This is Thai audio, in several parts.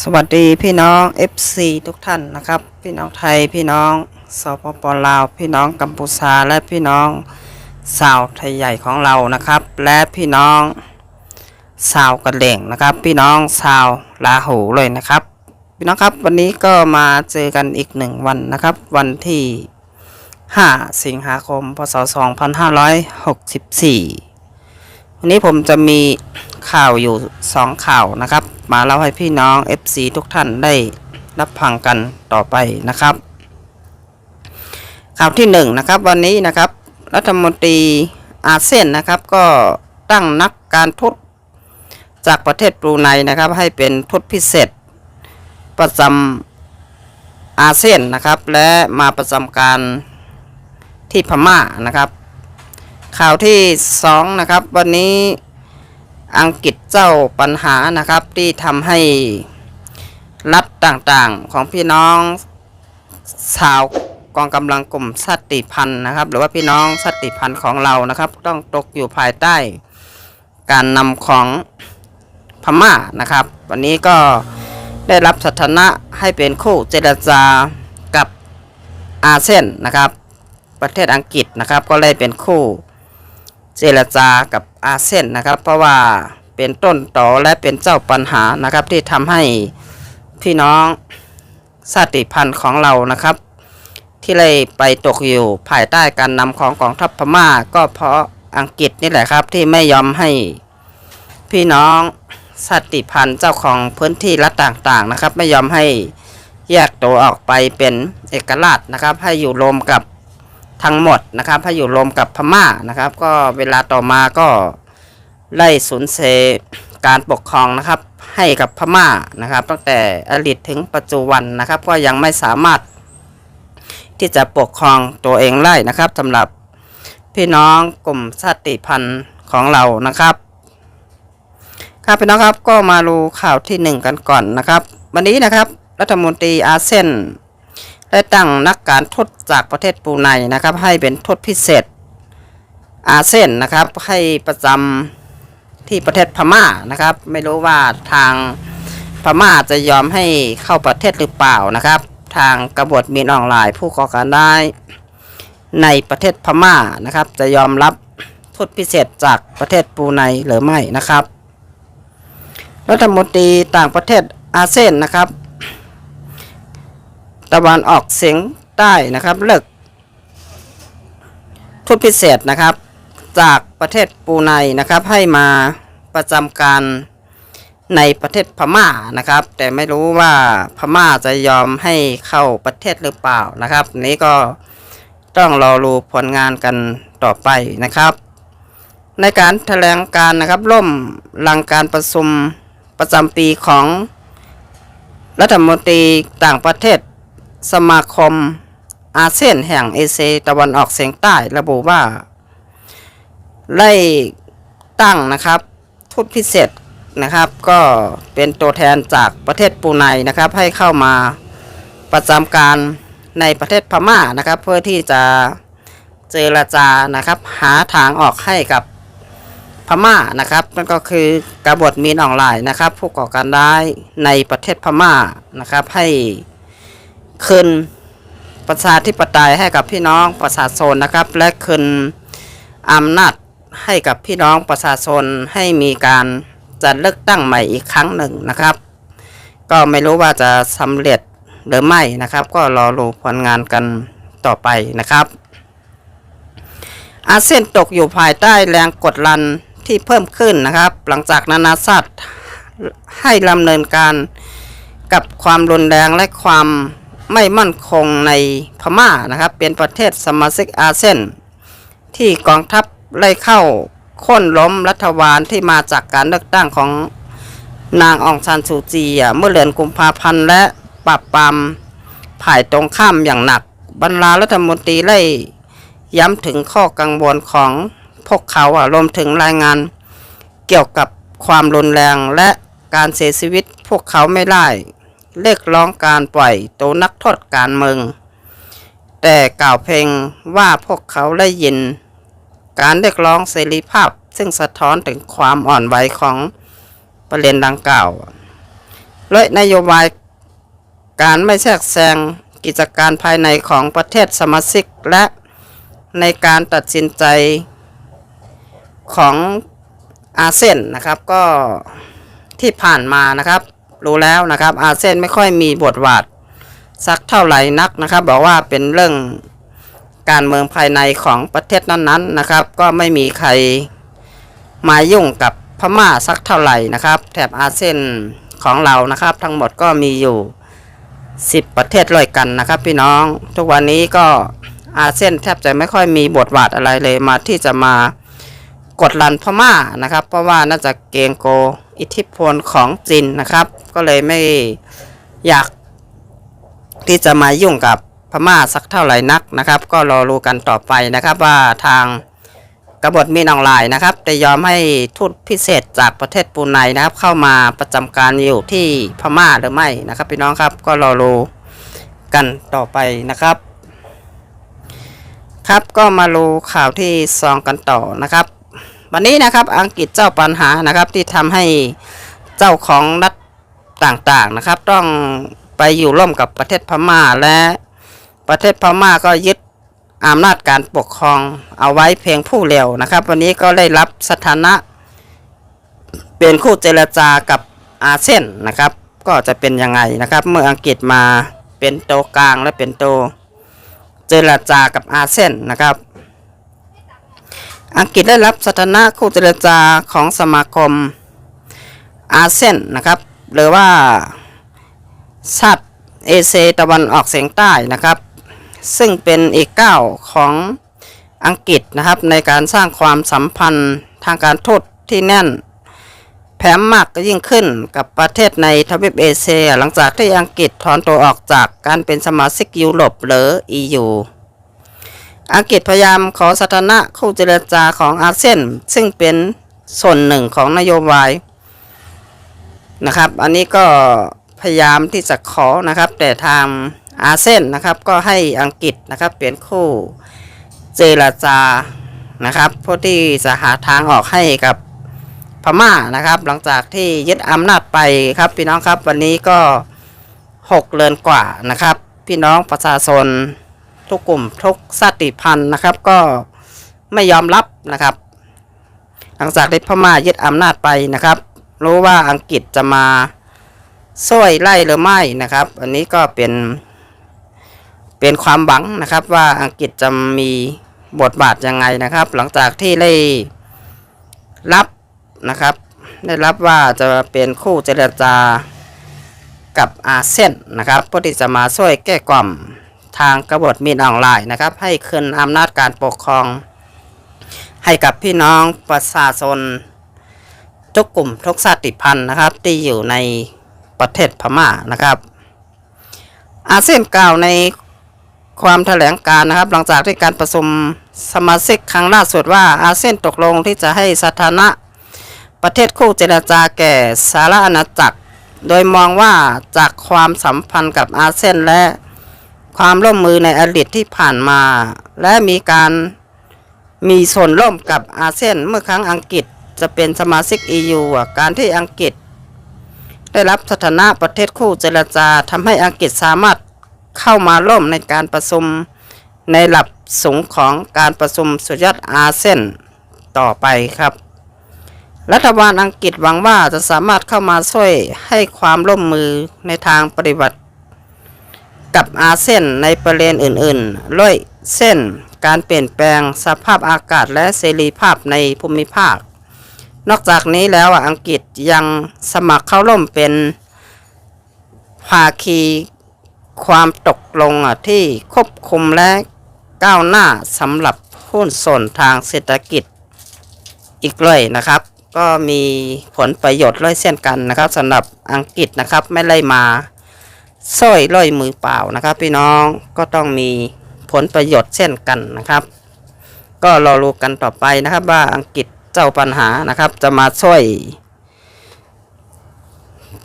สวัสดีพี่น้อง FC ทุกท่านนะครับ พี่น้องไทยพี่น้องสปปลาว พี่น้องกัมพูชาและพี่น้องสาวไทยใหญ่ของเรานะครับ และพี่น้องสาวกระเหล่งนะครับ พี่น้องสาวลาหูเลยนะครับ พี่น้องครับวันนี้ก็มาเจอกันอีกหนึ่งวันนะครับ วันที่ 5 สิงหาคม พศ 2564 วันนี้ผมจะมีข่าวอยู่สองข่าวนะครับ มาเล่าให้พี่น้อง FC ทุกท่านได้รับฟังกันต่อไปนะครับ ข่าวที่หนึ่งนะครับวันนี้นะครับ รัฐมนตรีอาเซียนนะครับ ก็ตั้งนักการทูตจากประเทศบรูไนนะครับ ให้เป็นทูตพิเศษ ประจำอาเซียนนะครับ และมาประจำการที่พม่านะครับ ข่าวที่สองนะครับ วันนี้อังกฤษเจ้าปัญหานะครับที่ทำให้รัฐต่างๆของพี่น้องชาวกองกำลังกลุ่มชาติพันธุ์นะครับ หรือว่าพี่น้องชาติพันธุ์ของเรานะครับ ต้องตกอยู่ภายใต้ การนำของพม่านะครับ วันนี้ก็ได้รับสถานะให้เป็นคู่เจรจากับอาเซียนนะครับ ประเทศอังกฤษนะครับ ก็เลยเป็นคู่ เจรจากับอาเซียนนะครับ เพราะว่าเป็นต้นต่อและเป็นเจ้าปัญหานะครับ ที่ทำให้พี่น้องชาติพันธุ์ของเรานะครับ ที่เลยไปตกอยู่ภายใต้การนำของกองทัพพม่า ก็เพราะอังกฤษนี่แหละครับที่ไม่ยอมให้พี่น้องชาติพันธุ์เจ้าของพื้นที่รัฐต่างๆนะครับ ไม่ยอมให้แยกตัวออกไปเป็นเอกราชนะครับ ให้อยู่รวมกับ ทั้งหมดนะครับให้อยู่รวมกับพม่านะครับ ก็เวลาต่อมาก็ไล่สูญเสียการปกครองนะครับ ให้กับพม่านะครับ ตั้งแต่อดีตถึงปัจจุบันนะครับ ก็ยังไม่สามารถที่จะปกครองตัวเองได้นะครับสำหรับพี่น้องกลุ่มชาติพันธุ์ของเรานะครับครับพี่น้องครับก็มาดูข่าวที่หนึ่งกันก่อนนะครับ วันนี้นะครับ รัฐมนตรีอาเซียน ได้ตั้งนักการทูตจากประเทศบรูไนนะครับ ให้เป็นทูตพิเศษอาเซียนนะครับ ให้ประจำที่ประเทศพม่านะครับ ไม่รู้ว่าทางพม่าจะยอมให้เข้าประเทศหรือเปล่านะครับ ทางกบฏมีนออนไลน์ผู้ก่อการร้ายในประเทศพม่านะครับ จะยอมรับทูตพิเศษจากประเทศบรูไนหรือไม่นะครับ รัฐมนตรีต่างประเทศอาเซียนนะครับ ตะวันออกเฉียงใต้นะครับเลิกทุตพิเศษนะครับ จากประเทศปูไนนะครับให้มาประจำการในประเทศพม่านะครับ แต่ไม่รู้ว่าพม่าจะยอมให้เข้าประเทศหรือเปล่านะครับ นี้ก็ต้องรอรูผลงานกันต่อไปนะครับ ในการแถลงการนะครับล่มหลังการประชุมประจำปีของรัฐมนตรีต่างประเทศ สมาคมอาเซียนแห่งเอเชียตะวันออกเฉียงใต้ระบุว่า ได้ตั้งนะครับทูตพิเศษนะครับ ก็เป็นตัวแทนจากประเทศปูไนนะครับ ให้เข้ามาประจำการในประเทศพม่านะครับ เพื่อที่จะเจรจานะครับ หาทางออกให้กับพม่านะครับนั่นก็คือกบฏมีนออนไลน์นะครับ ผู้ก่อการร้ายในประเทศพม่านะครับให้ คืนประชาธิปไตยให้กับพี่น้องประชาชนนะครับ และคืนอำนาจให้กับพี่น้องประชาชนให้มีการจัดเลือกตั้งใหม่อีกครั้งหนึ่งนะครับ ก็ไม่รู้ว่าจะสำเร็จหรือไม่นะครับ ก็รอรูผลงานกันต่อไปนะครับ อาเซียนตกอยู่ภายใต้แรงกดดันที่เพิ่มขึ้นนะครับ หลังจากนานาชาติให้ดำเนินการกับความรุนแรงและความ ไม่มั่นคงในพม่านะครับ เป็นประเทศสมาชิกอาเซียนที่กองทัพไล่เข้าค่นล้มรัฐบาลที่มาจากการเลือกตั้งของนางองซานซูจีเมื่อเดือนกุมภาพันธ์และปราบปรามผ่ายตรงข้ามอย่างหนัก บรรดารัฐมนตรีไล่ย้ำถึงข้อกังวลของพวกเขาอะรวมถึงรายงานเกี่ยวกับความรุนแรงและการเสียชีวิตพวกเขาไม่ได้ เรียกร้องการปล่อยตัวนักโทษการเมือง แต่กล่าวเพลงว่าพวกเขาได้ยิน การเรียกร้องเสรีภาพซึ่งสะท้อนถึงความอ่อนไหวของประเด็นดังกล่าวและนโยบายการไม่แทรกแซงกิจการภายในของประเทศสมาชิกและในการตัดสินใจของอาเซียนนะครับก็ที่ผ่านมานะครับ รู้แล้วนะครับอาเซียนไม่ค่อยมีบทบาทสักเท่าไหร่นักนะครับ บอกว่าเป็นเรื่องการเมืองภายในของประเทศนั้นๆนะครับ ก็ไม่มีใครมายุ่งกับพม่าสักเท่าไหร่นะครับ แถบอาเซียนของเรานะครับ ทั้งหมดก็มีอยู่ 10 ประเทศเลยกันนะครับ พี่น้อง ทุกวันนี้ก็อาเซียนแทบจะไม่ค่อยมีบทบาทอะไรเลยมาที่จะมากดลันพม่านะครับ เพราะว่าน่าจะเกงโก อิทธิพลของจีนนะครับ ก็เลยไม่อยากที่จะมายุ่งกับพม่าสักเท่าไหร่นักนะครับ ก็รอรู้กันต่อไปนะครับว่าทางกบฏมีนออนไลน์นะครับได้ยอมให้ทูตพิเศษจากประเทศปูไนนะครับ เข้ามาประจำการอยู่ที่พม่าหรือไม่นะครับพี่น้องครับก็รอรู้กันต่อไปนะครับ ครับก็มารู้ข่าวที่ซองกันต่อนะครับ วันนี้นะครับอังกฤษเจ้าปัญหานะครับที่ทำให้เจ้าของรัฐต่างๆนะครับ ต้องไปอยู่ร่วมกับประเทศพม่าและประเทศพม่าก็ยึดอำนาจการปกครองเอาไว้เพียงผู้เดียวนะครับ วันนี้ก็ได้รับสถานะ เป็นคู่เจรจากับอาเซียนนะครับ ก็จะเป็นยังไงนะครับ เมื่ออังกฤษมาเป็นโตวกลางและเป็นโตวเจรจากับอาเซียนนะครับ อังกฤษได้รับสถานะคู่เจรจาของสมาคมอาเซียนนะครับ หรือว่าชาติเอเชียตะวันออกเฉียงใต้นะครับ ซึ่งเป็นอีกก้าของอังกฤษนะครับ ในการสร้างความสัมพันธ์ทางการทูตที่แน่นแถมมากก็ยิ่งขึ้นกับประเทศในทวีปเอเชียหลังจากที่อังกฤษถอนตัวออกจากการเป็นสมาชิกยุโรปหรือ EU อังกฤษพยายามขอสถานะคู่เจรจาของอาเซียนซึ่งเป็นส่วนหนึ่งของนโยบายนะครับ อันนี้ก็พยายามที่จะขอนะครับ แต่ทางอาเซียนนะครับ ก็ให้อังกฤษนะครับเป็นคู่เจรจานะครับเพื่อที่จะหาทางออกให้กับพม่านะครับ หลังจากที่ยึดอำนาจไปครับ พี่น้องครับวันนี้ก็หกเดือนกว่านะครับ พี่น้องประชาชน ทุกกลุ่มทุกชาติพันธุ์นะครับ ก็ไม่ยอมรับนะครับ หลังจากที่พม่ายึดอำนาจไปนะครับ รู้ว่าอังกฤษจะมาช่วยไล่หรือไม่นะครับ อันนี้ก็เป็นเป็นความหวังนะครับว่าอังกฤษจะมีบทบาทยังไงนะครับ หลังจากที่ได้รับนะครับ ได้รับว่าจะเป็นคู่เจรจากับอาเซียนนะครับเพื่อที่จะมาช่วยแก้กล่อม ทางกบฏมีนออนไลน์นะครับ ให้คืนอำนาจการปกครอง ให้กับพี่น้องประชาชนทุกกลุ่มทุกชาติพันธุ์นะครับ ที่อยู่ในประเทศพม่านะครับ อาเซียนกล่าวในความแถลงการนะครับ หลังจากที่การประชุมสมาชิกครั้งล่าสุดว่าอาเซียนตกลงที่จะให้สถานะประเทศคู่เจรจาแก่สาระอาณาจักร โดยมองว่าจากความสัมพันธ์กับอาเซียนและ ความร่วมมือในอดีตที่ผ่านมา และมีการมีส่วนร่วมกับอาเซียนเมื่อครั้งอังกฤษจะเป็นสมาชิก EU อะการที่อังกฤษ ได้รับสถานะประเทศคู่เจรจาทำให้อังกฤษสามารถเข้ามาร่วมในการประชุมในหลับสูงของการประชุมสุดยอดอาเซียนต่อไปครับ รัฐบาลอังกฤษหวังว่าจะสามารถเข้ามาช่วยให้ความร่วมมือในทางปฏิบัติ กับอาเซียนในประเด็นอื่นๆด้วยเส้นการเปลี่ยนแปลงสภาพอากาศและเสรีภาพในภูมิภาค นอกจากนี้แล้วอังกฤษยังสมัครเข้าร่วมเป็นภาคีความตกลงที่ควบคุมและก้าวหน้าสำหรับหุ้นส่วนทางเศรษฐกิจอีกเลยนะครับ ก็มีผลประโยชน์เลยเช่นกันนะครับสำหรับอังกฤษนะครับไม่ไล่มา สร้อยร้อยมือเปล่านะครับ พี่น้องก็ต้องมีผลประโยชน์เช่นกันนะครับ ก็รอรู้กันต่อไปนะครับว่าอังกฤษเจ้าปัญหานะครับ จะมาช่วย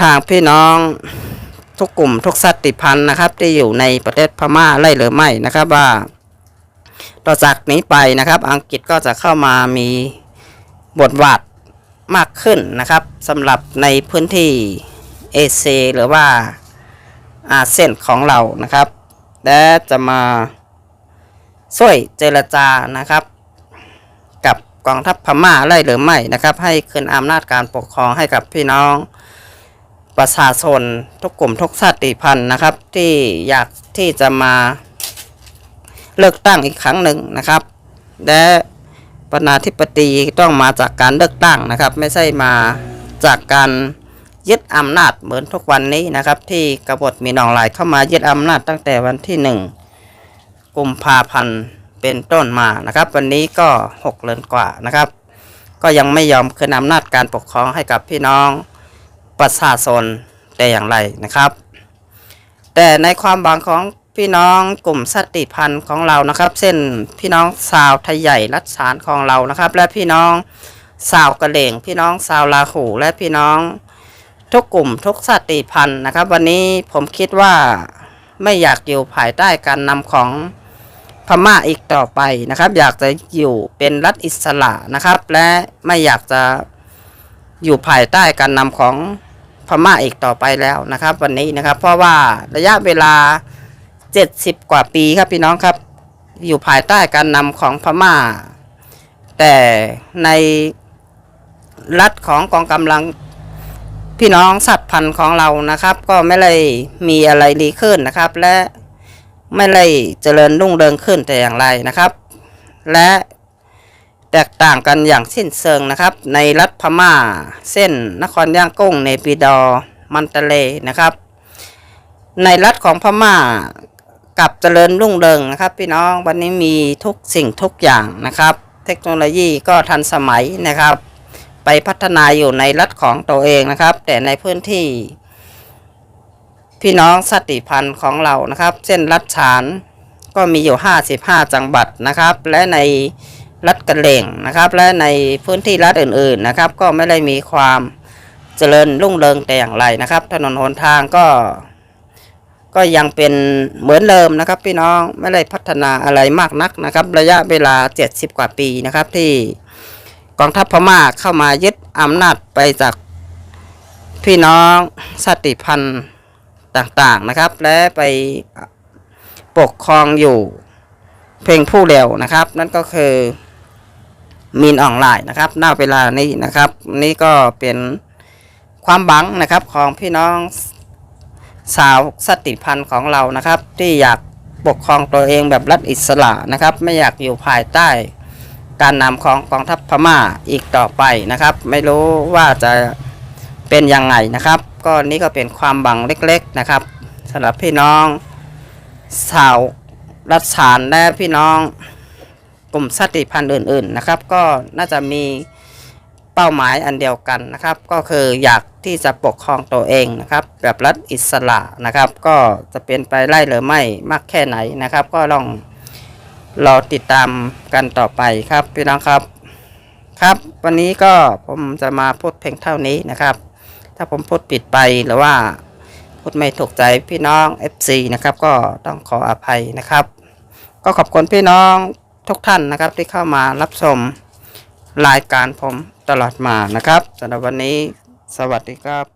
ทางพี่น้องทุกกลุ่มทุกชาติพันธุ์นะครับ ที่อยู่ในประเทศพม่าไล่หรือไม่นะครับว่า ต่อจากนี้ไปนะครับ อังกฤษก็จะเข้ามามีบทบาทมากขึ้นนะครับสำหรับในพื้นที่เอเซหรือว่า เส้นของเรานะครับ และจะมาช่วยเจรจานะครับ กับกองทัพพม่าได้หรือไม่นะครับ ให้คืนอำนาจการปกครองให้กับพี่น้องประชาชนทุกกลุ่มทุกชาติพันธุ์นะครับ ที่อยากที่จะมาเลือกตั้งอีกครั้งหนึ่งนะครับ และประธานาธิบดีต้องมาจากการเลือกตั้งนะครับ ไม่ใช่มาจากการ ยึดอำนาจเหมือนทุกวันนี้นะครับ ที่กบฏมีนองลายเข้ามายึดอำนาจตั้งแต่วันที่หนึ่งกุมภาพันธ์เป็นต้นมานะครับ วันนี้ก็หกเดือนกว่านะครับ ก็ยังไม่ยอมคืนอำนาจการปกครองให้กับพี่น้องประชาชนแต่อย่างไรนะครับ แต่ในความบางของพี่น้องกลุ่มสติพันธ์ของเรานะครับ เช่นพี่น้องชาวไทยใหญ่รัฐสารของเรานะครับ และพี่น้องชาวกระเหล่งพี่น้องชาวลาหูและพี่น้อง ทุกกลุ่มทุกสติพันธ์นะครับ วันนี้ผมคิดว่าไม่อยากอยู่ภายใต้การนำของพม่าอีกต่อไปนะครับ อยากจะอยู่เป็นรัฐอิสระนะครับ และไม่อยากจะอยู่ภายใต้การนำของพม่าอีกต่อไปแล้วนะครับ วันนี้นะครับ เพราะว่าระยะเวลา 70 กว่าปีครับพี่น้องครับ อยู่ภายใต้การนำของพม่า แต่ในรัฐของกองกำลัง พี่น้องสัตว์พันธุ์ของเรานะครับ ก็ไม่ได้มีอะไรดีขึ้นนะครับ และไม่ได้เจริญรุ่งเรืองขึ้นแต่อย่างไรนะครับ และแตกต่างกันอย่างสิ้นเชิงนะครับ ในรัฐพม่า เส้นนครย่างกุ้งในปีดอมันตะเลนะครับ ในรัฐของพม่ากับเจริญรุ่งเรืองนะครับ พี่น้องวันนี้มีทุกสิ่งทุกอย่างนะครับ เทคโนโลยีก็ทันสมัยนะครับ ไปพัฒนาอยู่ในรัฐของตัวเองนะครับ แต่ในพื้นที่ พี่น้องสติพันธ์ของเรานะครับ เช่นรัฐฉานก็มีอยู่ 55 จังหวัดนะครับ และในรัฐกระเหล่งนะครับ และในพื้นที่รัฐอื่นๆนะครับ ก็ไม่ได้มีความเจริญรุ่งเรืองแต่อย่างไรนะครับ ถนนหนทางก็ ก็ยังเป็นเหมือนเดิมนะครับ พี่น้องไม่ได้พัฒนาอะไรมากนักนะครับ ระยะเวลา 70 กว่าปีนะครับที่ กองทัพพม่าเข้ามายึดอำนาจไปจากพี่น้องสติพันธ์ต่างๆนะครับ และไปปกครองอยู่เพียงผู้เดียวนะครับ นั่นก็คือมีนออนไลน์นะครับณเวลานี้นะครับ นี่ก็เป็นความบังนะครับของพี่น้องสาวสติพันธ์ของเรานะครับ ที่อยากปกครองตัวเองแบบรัฐอิสระนะครับ ไม่อยากอยู่ภายใต้ การนำของกองทัพพม่าอีกต่อไปนะครับ ไม่รู้ว่าจะเป็นยังไงนะครับ ก็นี่ก็เป็นความบังเล็กๆนะครับสำหรับพี่น้องสาวรัฐสารและพี่น้องกลุ่มสติพันธ์อื่น ๆนะครับ ก็น่าจะมีเป้าหมายอันเดียวกันนะครับ ก็คืออยากที่จะปกครองตัวเองนะครับ แบบรัฐอิสระนะครับ ก็จะเป็นไปได้หรือไม่มากแค่ไหนนะครับ ก็ลอง รอติดตามกันต่อไปครับพี่น้องครับ ครับวันนี้ก็ผมจะมาพูดเพียงเท่านี้นะครับ ถ้าผมพูดผิดไปหรือว่าพูดไม่ถูกใจพี่น้อง FC นะครับก็ต้องขออภัยนะครับ ก็ขอบคุณพี่น้องทุกท่านนะครับที่เข้ามารับชมรายการผมตลอดมานะครับสำหรับวันนี้สวัสดีครับ